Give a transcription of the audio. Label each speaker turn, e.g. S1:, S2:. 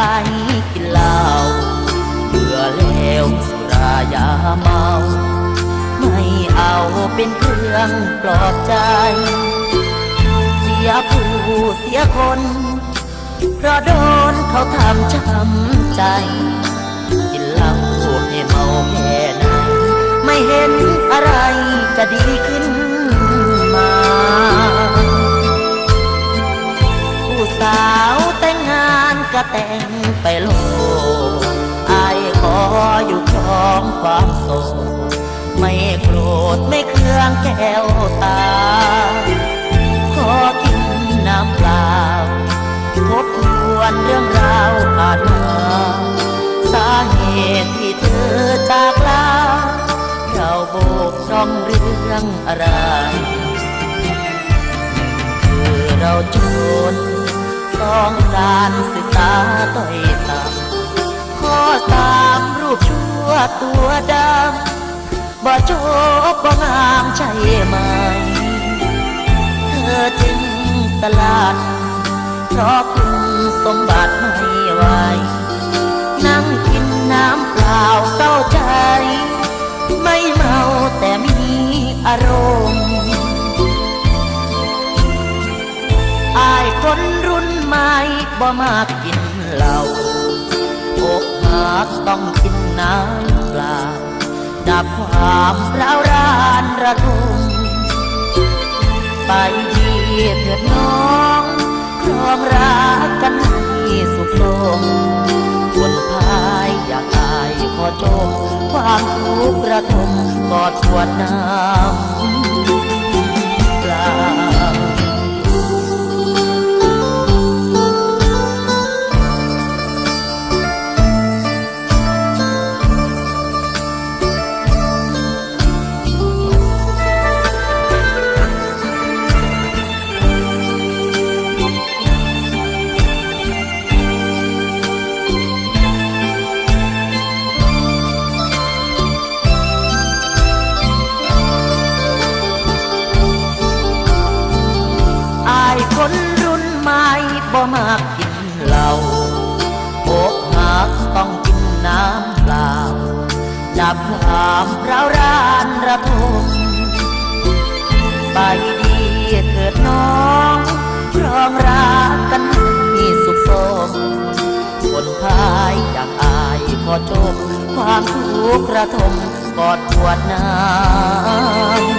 S1: ไปกินเหล้าเบื่อแล้วสุรายาเมา ไม่เอาเป็นเครื่องปลอบใจ เสียผู้เสียคน เพราะโดนเขาทำช้ำใจ กินเหล้าให้เมาแค่ไหนไม่เห็นอะไรจะดีขึ้นมาผู้สาวแต่งงานก็แต่ ออยู่ครองความโสดไม่โกรธไม่เครื่องแก้วตา ขอกินน้ำเปล่าทบทวนเรื่องราวผ่านมาสาเหตุที่เธอจากลาเราโบกพร่องเรื่องอะไรคือเราจนต้องการศึกษาต่อยต่ำข้อสา ตัวดำบ่จบบ่งามใช่ไหม เธอจึงสลัดเพราะคุณสมบัติไม่ไหวนั่งกินน้ำเปล่าเศร้าใจ ไม่เมาแต่มีอารมณ์อายคนรุ่นใหม่บ่มากินเหล้าอกหักต้องกิน น้ำเปล่า ดับความร้าวรานระทมไปดีเถิดน้องครองรักกันให้สุขสมคนพายอยากอายขอจมความทุกข์ระทมกอดขวดน้ำ ม่บ่มากินเหล้าอกหักต้องกินน้ำเปล่าดับความร้าวรานระทมไปดีเถิดน้องครองรักกันให้สุขสมคนพายอยากอายขอจบความทุกข์ระทมกอดขวดน้ำ